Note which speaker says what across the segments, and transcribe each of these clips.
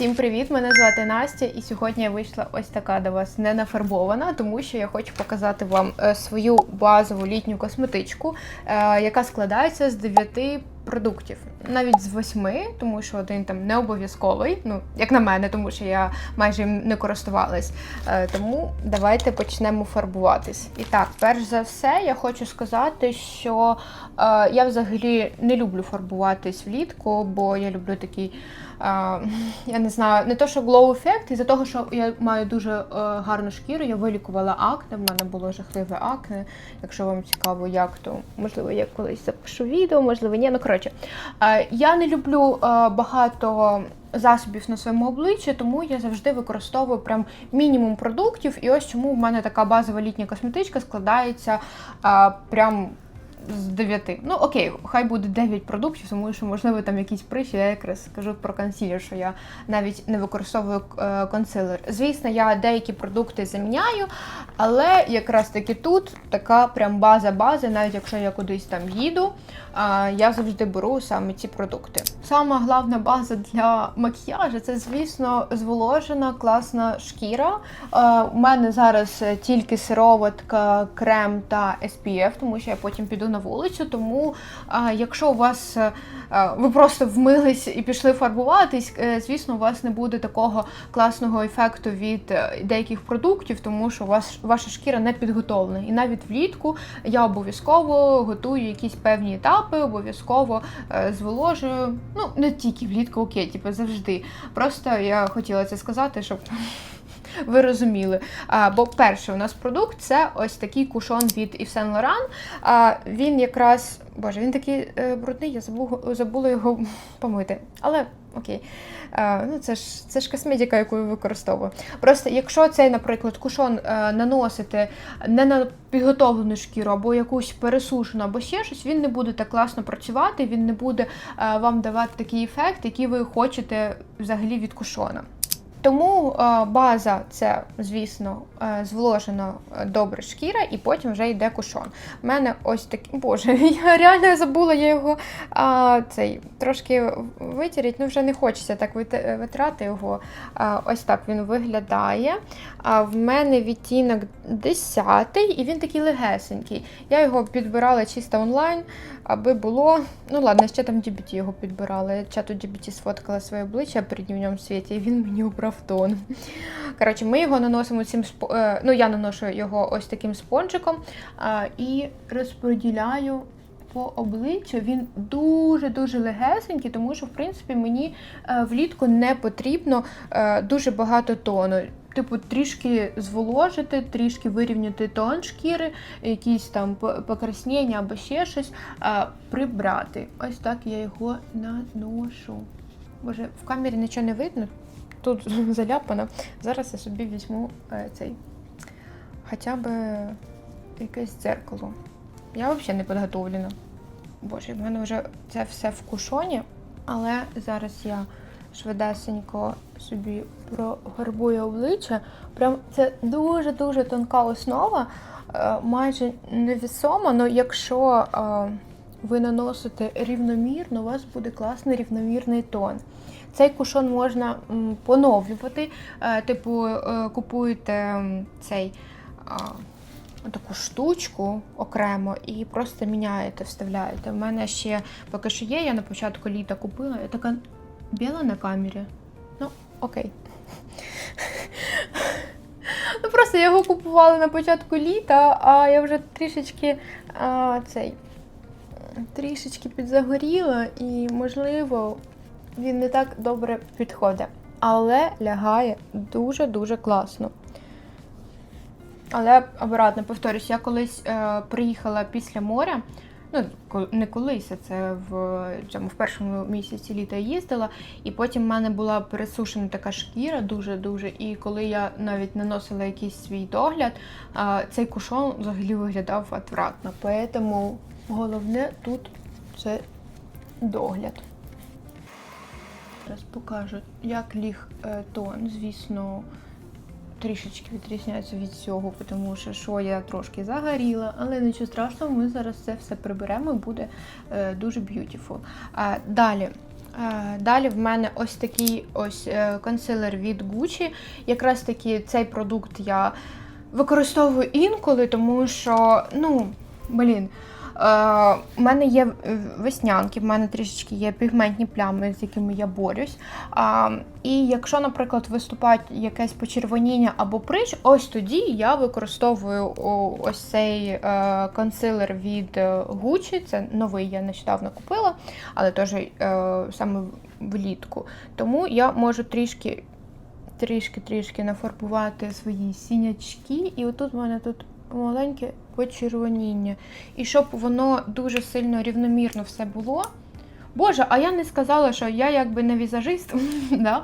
Speaker 1: Всім привіт! Мене звати Настя, і сьогодні я вийшла ось така до вас не нафарбована, тому що я хочу показати вам е, свою базову літню косметичку, е, яка складається з 9 продуктів, навіть з восьми, тому що один там не обов'язковий. Ну як на мене, тому що я майже їм не користувалась. Е, Тому давайте почнемо фарбуватись. І так, перш за все, я хочу сказати, що я взагалі не люблю фарбуватись влітку, бо я люблю такий. Я не знаю, не то, що glow ефект, із-за того, що я маю дуже е, гарну шкіру, я вилікувала акне, в мене було жахливе акне. Якщо вам цікаво, як то можливо я колись запишу відео, можливо, ні. Ну коротше, е, я не люблю е, багато. Засобів на своєму обличчі, тому я завжди використовую прям мінімум продуктів. І ось чому в мене така базова літня косметичка складається а, прям з 9. Ну окей, хай буде 9 продуктів, тому що можливо там якісь прищі. Я якраз скажу про консилер, що я навіть не використовую е, консилер. Звісно, я деякі продукти заміняю, але якраз таки тут така прям база бази, навіть якщо я кудись там їду, я завжди беру саме ці продукти. Сама головна база для макіяжу це, звісно, зволожена класна шкіра. Е, у мене зараз тільки сироватка, крем та SPF, тому що я потім піду на вулицю. Тому якщо у вас е, е, ви просто вмились і пішли фарбуватись, е, звісно, у вас не буде такого класного ефекту від деяких продуктів, тому що у вас ваша шкіра не підготовлена. І навіть влітку я обов'язково готую якісь певні етапи, обов'язково зволожую. Ну, не тільки влітку, окей, типу завжди. Просто я хотіла це сказати, щоб. Ви розуміли. А, бо перший у нас продукт це ось такий кушон від Saint Laurent. А, він якраз, боже, він такий е, брудний, я забула, забула його помити. Але окей. А, ну, це ж це ж косметика, яку я використовую. Просто якщо цей, наприклад, кушон е, наносити не на підготовлену шкіру або якусь пересушену, або ще щось, він не буде так класно працювати, він не буде е, вам давати такий ефект, який ви хочете взагалі від кушона. Тому е, база це, звісно, е, зволожена е, добре шкіра, і потім вже йде кушон. У мене ось такий, боже, я реально забула я його а, цей трошки витірять, ну вже не хочеться так витрати його. А, ось так він виглядає. А в мене відтінок 10 і він такий легесенький. Я його підбирала чисто онлайн, аби було. Ну ладно, ще там DBT його підбирала. Я чату DBT сфоткала своє обличчя при днівньому світі, і він мені обрав тон. Коротше, ми його наносимо цим е, ну я наношу його ось таким спонжиком і розподіляю. По обличчю він дуже-дуже легесенький, тому що, в принципі, мені е, влітку не потрібно е, дуже багато тону. Типу, трішки зволожити, трішки вирівняти тон шкіри, якісь там покраснення або ще щось е, прибрати. Ось так я його наношу. Боже, в камері нічого не видно, тут заляпано. Зараз я собі візьму е, цей хоча б якесь дзеркало. Я взагалі не підготовлена. Боже, в мене вже це все в кушоні, але зараз я швидесенько собі прогарбую обличчя. Прям це дуже-дуже тонка основа, е, майже невісома, але якщо е, ви наносите рівномірно, у вас буде класний рівномірний тон. Цей кушон можна поновлювати. Е, Типу, купуєте цей таку штучку окремо і просто міняєте, вставляєте. У мене ще поки що є, я на початку літа купила. Я така біла на камері. Ну, окей. Ну, просто я його купувала на початку літа, а я вже трішечки а, цей трішечки підзагоріла, і, можливо, він не так добре підходить. Але лягає дуже-дуже класно. Але обратно повторюсь, я колись е, приїхала після моря. Ну, не колись, а це в цьому в першому місяці літа їздила, і потім в мене була пересушена така шкіра дуже-дуже. І коли я навіть наносила якийсь свій догляд, цей кушон взагалі виглядав отвратно. Тому головне тут це догляд. Зараз покажу, як ліг е, тон, звісно, трішечки відрізняється від цього, тому що що я трошки загоріла, але нічого страшного, ми зараз це все приберемо і буде е, дуже beautiful. А, далі. Е, Далі в мене ось такий ось е, консилер від Gucci. Якраз таки цей продукт я використовую інколи, тому що, ну, блін. Е, У мене є е, веснянки, в мене трішечки є пігментні плями, з якими я борюсь. І якщо, наприклад, виступає якесь почервоніння або прищ, ось тоді я використовую ось цей е, консилер від е, Gucci. Це новий, я нещодавно купила, але теж е, саме влітку. Тому я можу трішки. Трішки-трішки нафарбувати свої сінячки, і отут в мене тут маленьке почервоніння. І щоб воно дуже сильно рівномірно все було. Боже, а я не сказала, що я якби не візажист, да?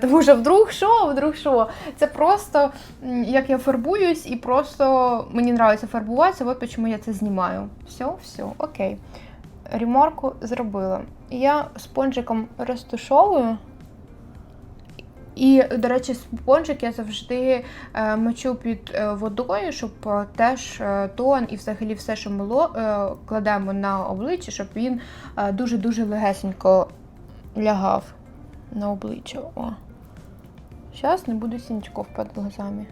Speaker 1: тому що вдруг що, вдруг що. Це просто як я фарбуюсь, і просто мені подобається фарбуватися, от чому я це знімаю. Все, все, окей. Ремарку зробила. Я спонжиком розтушовую. І, до речі, спонжик я завжди е, мочу під е, водою, щоб е, теж тон і взагалі все, що ми ло- е, кладемо на обличчя, щоб він дуже-дуже легесенько лягав на обличчя. О. Зараз не буду сінчков під глазами.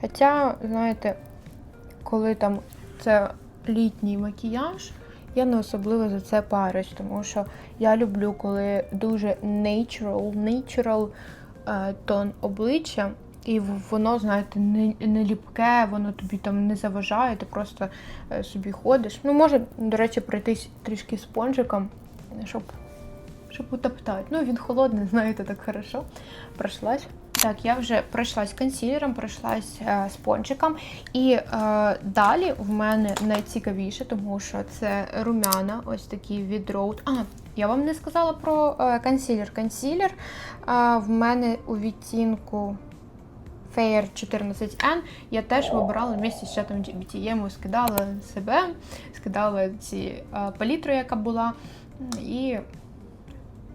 Speaker 1: Хоча, знаєте, коли там це літній макіяж, я не особливо за це парюсь, тому що я люблю, коли дуже natural, natural е, тон обличчя, і воно, знаєте, не, не ліпке, воно тобі там не заважає, ти просто е, собі ходиш. Ну, може, до речі, пройтись трішки спонжиком, щоб, щоб утоптати. Ну, він холодний, знаєте, так хорошо. Пройшлась. Так, я вже пройшлась консилером, пройшлась е, спонжиком. І е, далі в мене найцікавіше, тому що це румяна, ось такі від Rode. А, я вам не сказала про е, консилер. Консилер е, в мене у відтінку Fair 14N я теж вибирала вместе з чатом GBT. Скидала себе, скидала ці е, палітру, яка була, і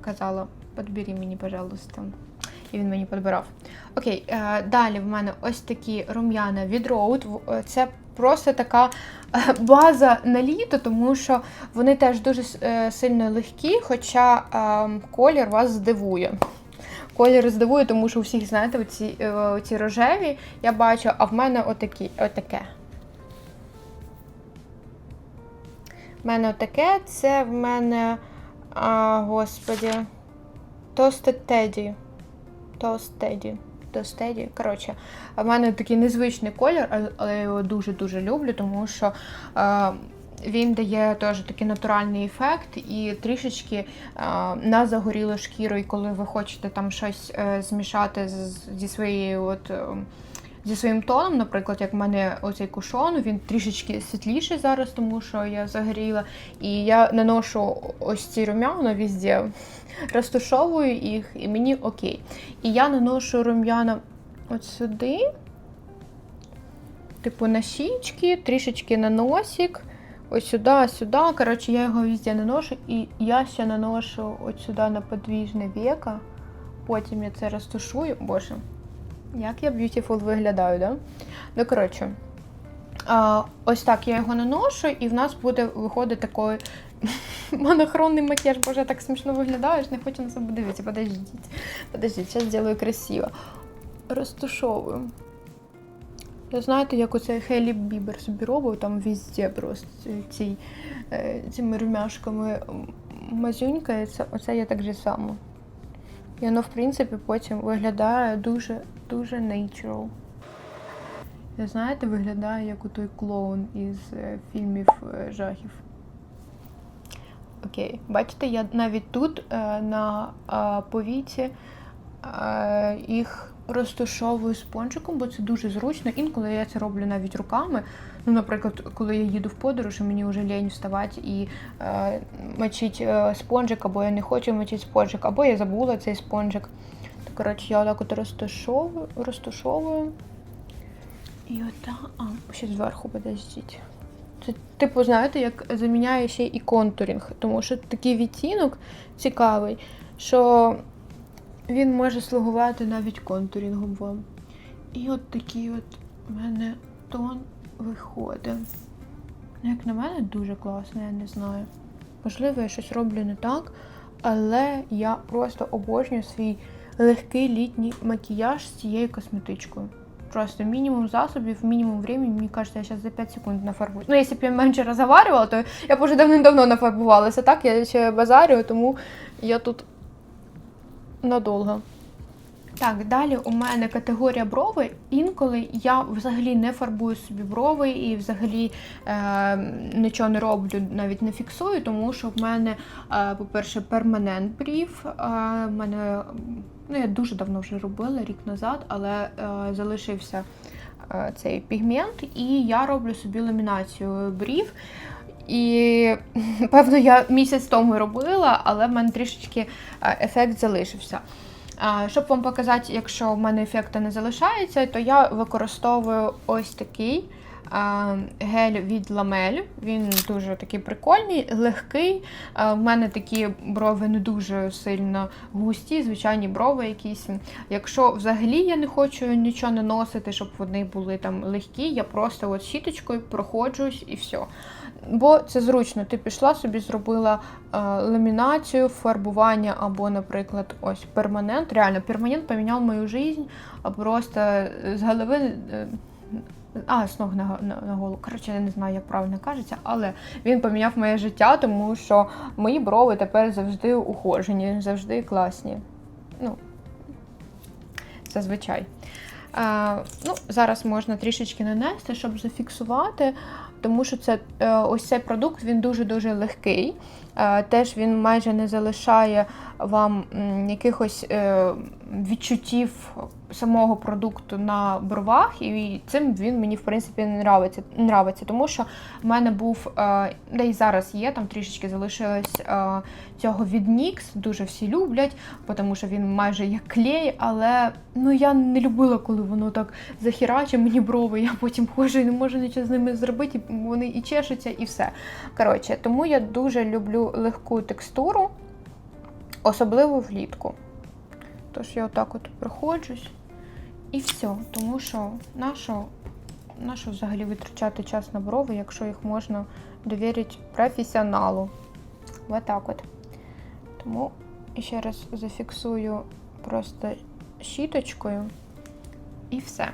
Speaker 1: казала: подбери мені, пожалуйста. І він мені підбирав. Окей, е, далі в мене ось такі рум'яна від. В- е, Це просто така е, база на літо, тому що вони теж дуже сильно легкі, хоча колір вас здивує. Колір здивує, тому що у всіх, знаєте, оці, оці рожеві я бачу, а в мене отакі, отаке. В мене отаке, це в мене, а, господі, Toasted Teddy. Toasted. Toasted. Коротше, в мене такий незвичний колір, але- я його дуже-дуже люблю, тому що е, він дає теж такий натуральний ефект і трішечки е, на загорілу шкіру, і коли ви хочете там щось е, змішати з- зі своєю от. е, Зі своїм тоном, наприклад, як в мене оцей кушон, він трішечки світліший зараз, тому що я загоріла. І я наношу ось ці рум'яна везде, розтушовую їх, і мені окей. І я наношу рум'яна от сюди, типу на щічки, трішечки на носик, ось сюди, сюди. Коротше, я його везде наношу, і я ще наношу от сюди на подвіжне веко. Потім я це розтушую. Боже, як я beautiful виглядаю, да? Ну, коротше. Ось так я його наношу, і в нас буде виходить такий монохронний макіяж. Боже, я так смішно виглядаєш, не хочу на себе дивитися. Подождіть. Подождіть, зараз зроблю красиво. Розтушовую. Я знаєте, як оце Хейлі Бібер собі робив, там везде просто ці, е, цими румяшками мазюнькається. Оце я так же само. І воно, в принципі, потім виглядає дуже дуже natural. Я знаєте, виглядає як у той клоун із е, фільмів е, жахів. Окей, бачите, я навіть тут е, на е, повіці е, їх розташовую спонжиком, бо це дуже зручно. Інколи я це роблю навіть руками. Ну, наприклад, коли я їду в подорож, і мені вже лінь вставати і е, мочити спонжик, або я не хочу мочити спонжик, або я забула цей спонжик. То, коротше, я отак от розташовую, розташовую. І отак. А, ще зверху подождіть. Це, типу, знаєте, як заміняє ще і контурінг, тому що такий відтінок цікавий, що він може слугувати навіть контурінгом вам. І от такий от у мене тон виходить. Ну, Як на мене, дуже класно, я не знаю. Можливо, я щось роблю не так, але я просто обожнюю свій легкий літній макіяж з цією косметичкою. Просто мінімум засобів, мінімум времени, мені кажется, я зараз за 5 секунд нафарбую. Ну, якщо б я менше розговаривала, то я б уже давним-давно нафарбувалася. Так, я ще базарю, тому я тут надовго. Так, далі у мене категорія брови. Інколи я взагалі не фарбую собі брови і взагалі е, нічого не роблю, навіть не фіксую, тому що в мене, е, по-перше, перманент брів. Е, в мене, ну, я дуже давно вже робила, рік назад, але е, залишився е, цей пігмент, і я роблю собі ламінацію брів. І певно, я місяць тому робила, але в мене трішечки е, ефект залишився. Щоб вам показати, якщо в мене ефекту не залишається, то я використовую ось такий гель від ламель. Він дуже такий прикольний, легкий. В мене такі брови не дуже сильно густі, звичайні брови якісь. Якщо взагалі я не хочу нічого наносити, щоб вони були там легкі, я просто от щіточкою проходжусь і все. Бо це зручно. Ти пішла собі, зробила е, ламінацію, фарбування або, наприклад, ось перманент. Реально, перманент поміняв мою життя, а просто з голови. е, А, з ног на, на, на голову. Коротше, я не знаю, як правильно кажеться, але він поміняв моє життя, тому що мої брови тепер завжди ухожені, завжди класні. Ну, зазвичай. Е, ну, зараз можна трішечки нанести, щоб зафіксувати, тому що це е, ось цей продукт він дуже-дуже легкий. Е, теж він майже не залишає вам якихось е, відчуттів самого продукту на бровах, і цим він мені в принципі не нравиться, нравиться тому що в мене був, де і зараз є, там трішечки залишилось е, цього від NYX, дуже всі люблять, тому що він майже як клей, але ну я не любила, коли воно так захераче мені брови, я потім ходжу і не можу нічого з ними зробити, і вони і чешуться, і все. Коротше, тому я дуже люблю легку текстуру, особливо влітку. Тож я отак от проходжусь і все. Тому що нащо, нащо взагалі витрачати час на брови, якщо їх можна довірити професіоналу. Отак от. Тому ще раз зафіксую просто щіточкою. І все.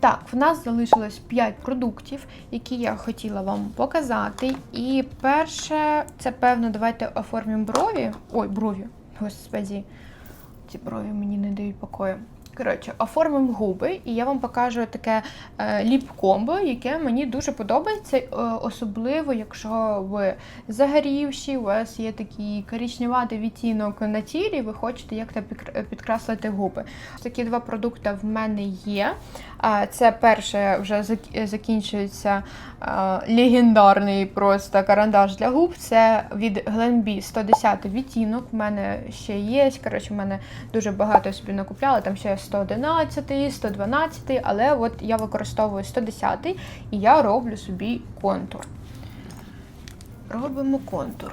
Speaker 1: Так, в нас залишилось 5 продуктів, які я хотіла вам показати. І перше, це певно, давайте оформимо брові. Ой, брові, господі, ці брові мені не дають покою. Коротше, оформимо губи, і я вам покажу таке е, ліп-комбо, яке мені дуже подобається, е, особливо, якщо ви загорівші, у вас є такий коричневатий відтінок на тілі, ви хочете як-то підкраслити губи. Такі два продукти в мене є. Це перше вже закінчується е, легендарний просто карандаш для губ. Це від Glenbee 110 відтінок. В мене ще є. Коротше, в мене дуже багато собі накупляла. Там ще 111, 112, але от я використовую 110 і я роблю собі контур. Робимо контур.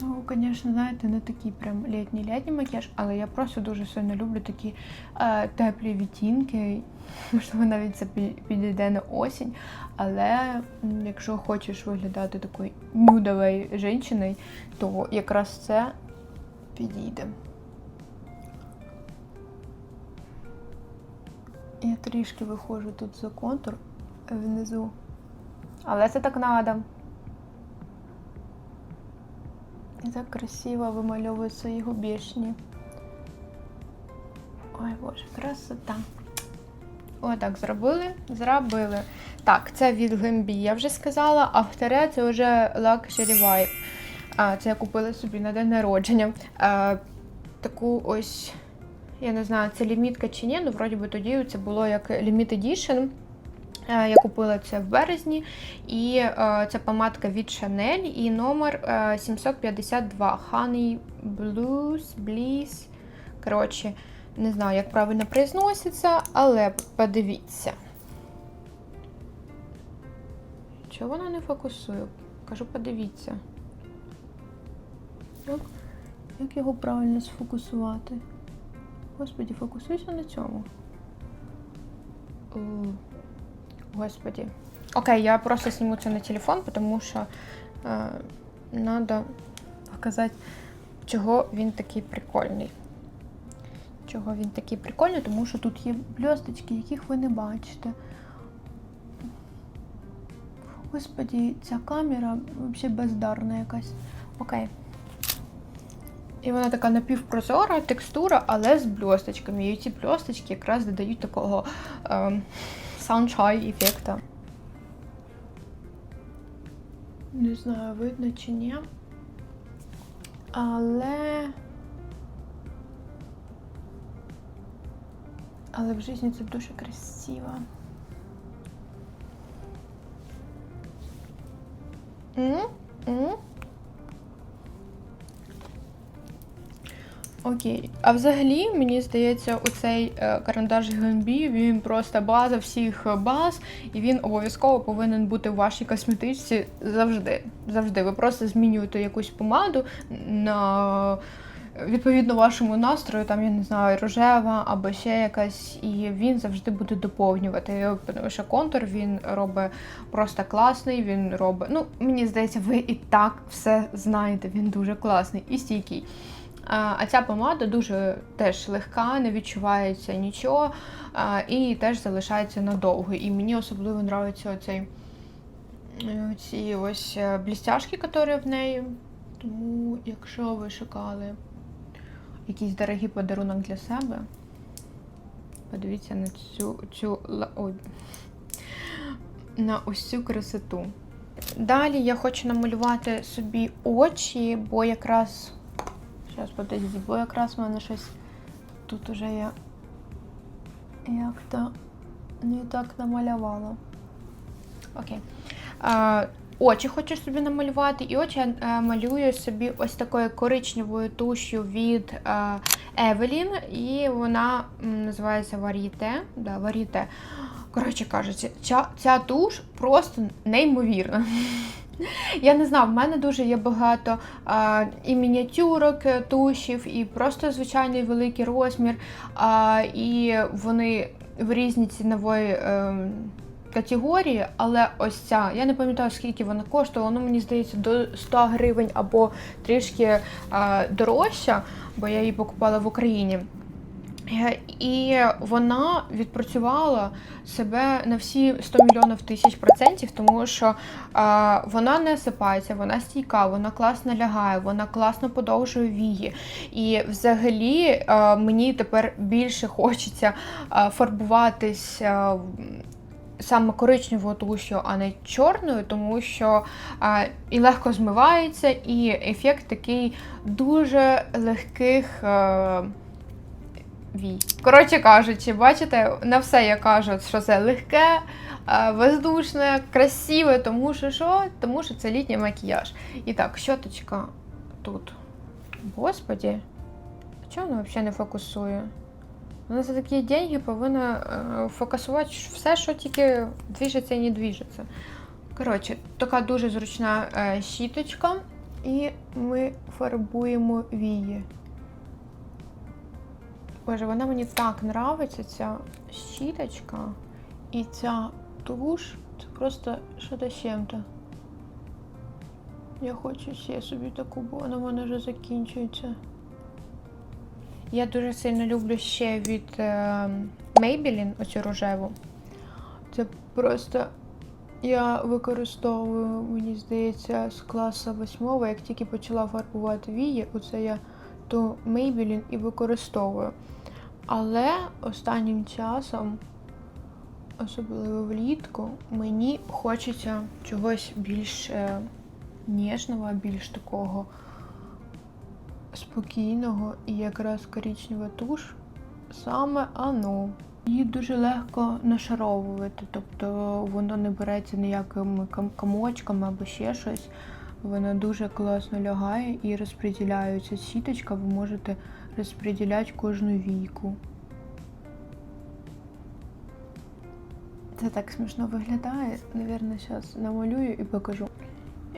Speaker 1: Ну, звісно, знаєте, не такий прям літній літній макіяж, але я просто дуже сильно люблю такі е, теплі відтінки. Можливо, навіть це підійде на осінь. Але якщо хочеш виглядати такою нюдовою жінкою, то якраз це підійде. Я трішки виходжу тут за контур внизу. Але це так треба. І так красиво вимальовують свої губішні. Ой, боже, красота. Отак зробили, зробили. Так, це від Glambi, я вже сказала, а вторе це вже Luxury Vibe. А, це я купила собі на день народження. А, таку ось, я не знаю, це лімітка чи ні, ну вроді би тоді це було як Limited Edition. Е, Я купила це в березні, і е, це помадка від Chanel і номер е, 752 Honey Blues Bliss. Коротше, не знаю, як правильно произноситься, але подивіться. Чого вона не фокусує? Кажу, подивіться. Як, як його правильно сфокусувати? Господі, фокусуйся на цьому. Господи. Окей, я просто сниму це на телефон, потому що е, надо показати, чого він такий прикольний. Чого він такий прикольний, тому що тут є бльосточки, яких ви не бачите. Господі, ця камера взагалі бездарна якась. Окей. І вона така напівпрозора, текстура, але з бльосточками. І ці бльосточки якраз додають такого ем, sunshine ефекта. Не знаю, видно чи ні. Але. Але в житті це дуже красиво. М? Окей. А взагалі, мені здається, оцей е, карандаш Генбі, він просто база всіх баз, і він обов'язково повинен бути в вашій косметичці завжди. Завжди. Ви просто змінюєте якусь помаду на відповідно вашому настрою, там, я не знаю, рожева або ще якась, і він завжди буде доповнювати. Тому що контур він робить просто класний, він робить. Ну, мені здається, ви і так все знаєте, він дуже класний і стійкий. А ця помада дуже теж легка, не відчувається нічого, і теж залишається надовго. І мені особливо подобається оцей е, ці ось е, блістяшки, які в неї. Тому, якщо ви шукали якийсь дорогий подарунок для себе, подивіться на цю цю ой, на ось цю красоту. Далі я хочу намалювати собі очі, бо якраз. Зараз подожди, бо якраз в мене щось тут уже я як-то не так намалювала. Окей. А, очі хочу собі намалювати, і очі я е, малюю собі ось такою коричневою туш'ю від Евелін, і вона називається Варіте. Да, Варіте. Коротше кажучи, ця, ця туш просто неймовірна. Я не знаю, в мене дуже є багато а, і мініатюрок, е, тушів, і просто звичайний великий розмір. А, і вони в різні цінової е, категорії, але ось ця, я не пам'ятаю, скільки вона коштувала, воно мені здається до 100 гривень або трішки а, дорожча, бо я її покупала в Україні. Е, І вона відпрацювала себе на всі 100 мільйонів тисяч процентів, тому що а, вона не осипається, вона стійка, вона класно лягає, вона класно подовжує вії. І взагалі а, мені тепер більше хочеться а, фарбуватись. а, Саме коричневою тушю, а не чорною, тому що а, і легко змивається, і ефект такий дуже легких. А, вій. Коротше кажучи, бачите, на все я кажу, що це легке, е, воздушне, красиве, тому що що? Тому що це літній макіяж. І так, щоточка тут. Господі, чого вона взагалі не фокусує? Вона за такі деньги повинна е, фокусувати все, що тільки двіжиться і не двіжиться. Коротше, така дуже зручна е, щіточка, і ми фарбуємо вії. Боже, вона мені так нравиться, ця щіточка і ця туш. Це просто з чим-то. Я хочу ще собі таку, бо вона в мене вже закінчується. Я дуже сильно люблю ще від е, Maybelline оцю рожеву. Це просто я використовую, мені здається, з класу восьмого, як тільки почала фарбувати вії, оце я ту Maybelline і використовую. Але останнім часом, особливо влітку, мені хочеться чогось більш е, ніжного, більш такого спокійного і якраз коричнева туш саме оно. Її дуже легко нашаровувати, тобто воно не береться ніякими кам- комочками або ще щось. Вона дуже класно лягає і розподіляється сіточка, ви можете розподіляти кожну війку. Це так смішно виглядає. Навірно, зараз намалюю і покажу.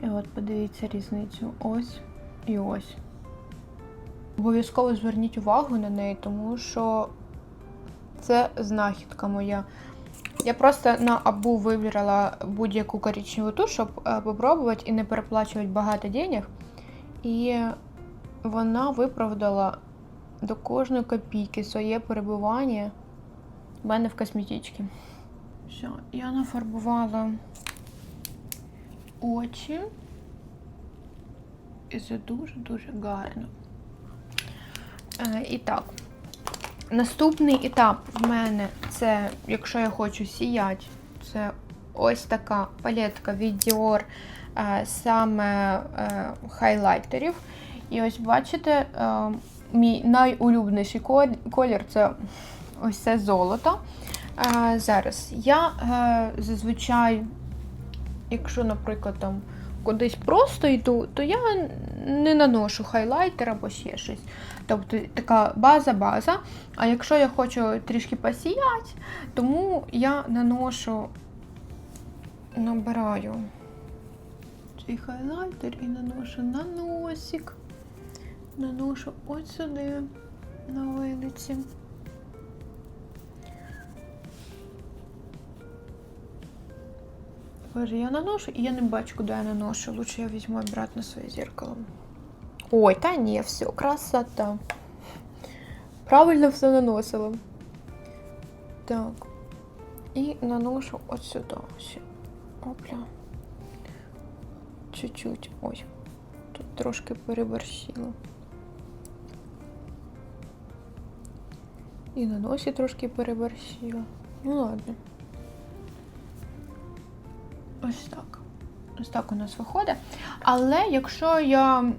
Speaker 1: І от подивіться різницю. Ось і ось. Обов'язково зверніть увагу на неї, тому що це знахідка моя. Я просто на Абу вибрала будь-яку коричневу туш, щоб е, попробувати і не переплачувати багато денег. І вона виправдала до кожної копійки своє перебування в мене в косметичці. Все, я нафарбувала очі. І це дуже-дуже гарно. Е, і так, наступний етап в мене це, якщо я хочу сіяти, це ось така палетка від Dior е, саме е, хайлайтерів. І ось бачите, е, мій найулюбленіший колір це ось це золото. Зараз я зазвичай, якщо, наприклад, там кудись просто йду, то я не наношу хайлайтер або ще щось. Тобто така база-база. А якщо я хочу трішки посіяти, тому я наношу, набираю цей хайлайтер і наношу на носик. Наношу ось сюди, на вилиці. Боже, я наношу, і я не бачу, куди я наношу. Лучше я візьму обратно своє зеркало. Ой, та ні, все, красота. Правильно все наносила. Так. І наношу от сюди. Опля. Чуть-чуть. Ой. Тут трошки переборщила. І на носі трошки переборщила. Ну ладно. Ось так. Ось так у нас виходить. Але якщо я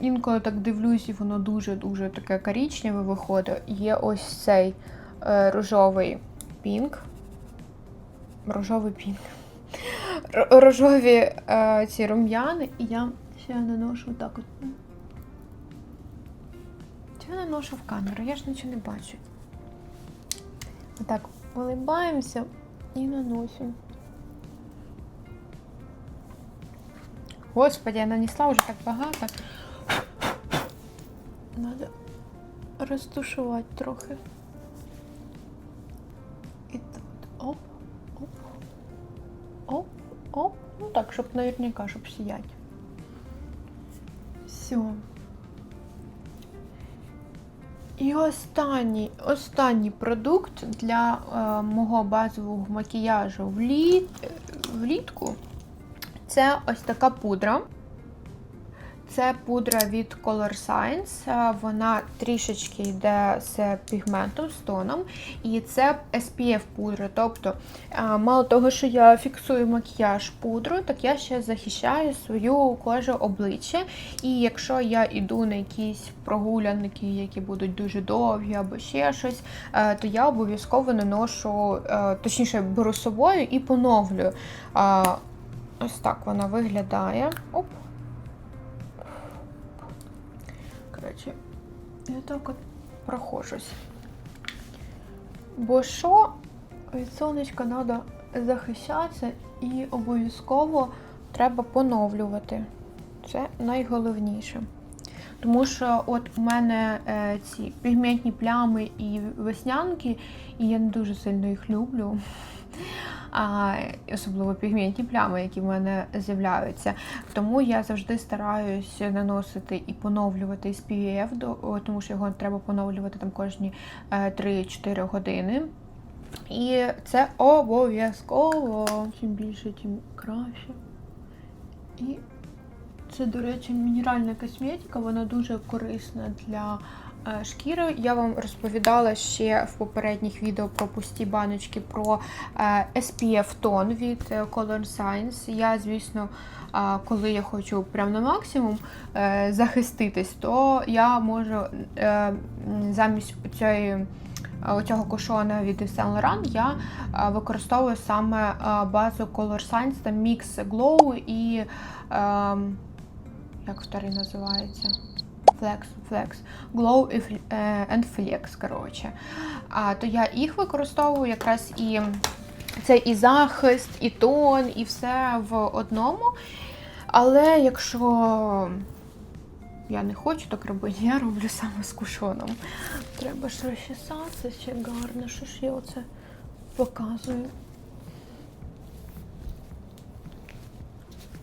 Speaker 1: інколи так дивлюсь, і воно дуже-дуже таке коричневе виходить, є ось цей е, рожовий пінк. Рожовий пінк. Рожові е, ці рум'яни, і я ще наношу так от. Я наношу в камеру? Я ж нічого не бачу. Отак, улибаємося і наносимо. Господи, я нанесла вже так багато. Надо розтушувати трохи. І тут оп, оп, оп, оп. Ну так, щоб наверняка, щоб сіяти. Все. І останній, останній продукт для е, мого базового макіяжу вліт, влітку це ось така пудра. Це пудра від Color Science. Е, Вона трішечки йде з пігментом, з тоном. І це SPF пудра. Тобто, е, мало того, що я фіксую макіяж пудрою, так я ще захищаю свою кожу обличчя. І якщо я йду на якісь прогулянки, які будуть дуже довгі або ще щось, е, то я обов'язково наношу, точніше, беру з собою і поновлюю. Ось так вона виглядає. Оп. Коротше, я так от прохожусь. Бо що від сонечка треба захищатися і обов'язково треба поновлювати. Це найголовніше. Тому що от у мене е, ці пігментні плями і веснянки, і я не дуже сильно їх люблю. Особливо пігментні плями, які в мене з'являються. Тому я завжди стараюся наносити і поновлювати SPF, до- тому що його треба поновлювати там кожні е, 3-4 години. І це обов'язково. Чим більше, тим краще. І це, до речі, мінеральна косметика, вона дуже корисна для е, шкіри. Я вам розповідала ще в попередніх відео про пусті баночки про е, SPF тон від е, Color Science. Я, звісно, е, коли я хочу прям на максимум е, захиститись, то я можу е, замість цієї. Оцього кошона від Saint Laurent я е, використовую саме е, базу Color Science, там Mix Glow і ем, як вторий називається? Flex, Flex. Glow і е, and Flex, коротше. А, то я їх використовую якраз і це і захист, і тон, і все в одному. Але якщо я не хочу так робити, я роблю саме з кушоном. Треба ж розчесатися ще гарно, що ж я оце показую.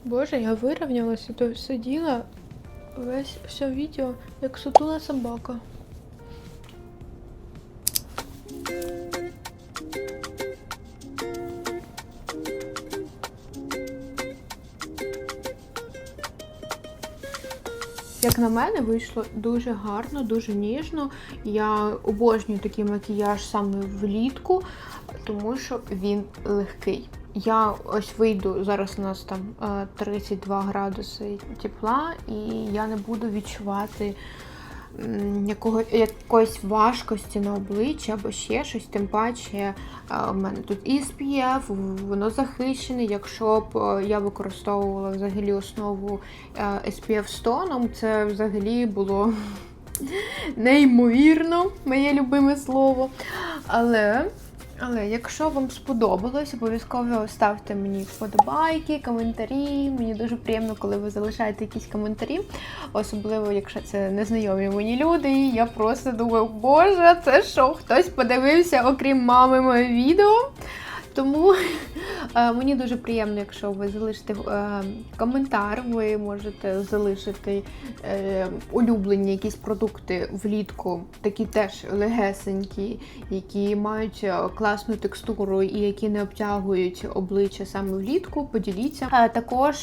Speaker 1: Боже, я вирівнялася, то сиділа весь все відео як сутула собака. Як на мене, вийшло дуже гарно, дуже ніжно. Я обожнюю такий макіяж саме влітку, тому що він легкий. Я ось вийду, зараз у нас там е, 32 градуси тепла, і я не буду відчувати якого, якоїсь важкості на обличчі або ще щось. Тим паче е, у мене тут і SPF, воно захищене. Якщо б е, я використовувала взагалі основу е, SPF з тоном, це взагалі було неймовірно, моє любиме слово. Але. Але якщо вам сподобалось, обов'язково ставте мені вподобайки, коментарі. Мені дуже приємно, коли ви залишаєте якісь коментарі, особливо якщо це незнайомі мені люди. І я просто думаю, боже, це що? Хтось подивився, окрім мами, моє відео. Тому е, мені дуже приємно, якщо ви залишите е, коментар, ви можете залишити е, улюблені якісь продукти влітку, такі теж легесенькі, які мають класну текстуру і які не обтягують обличчя саме влітку. Поділіться. Також,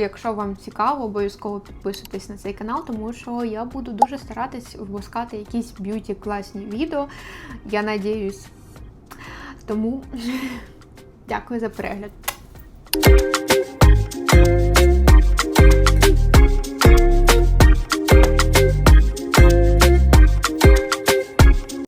Speaker 1: якщо вам цікаво, обов'язково підписуйтесь на цей канал, тому що я буду дуже старатись випускати якісь б'юті класні відео. Я надіюсь. Тому дякую за перегляд.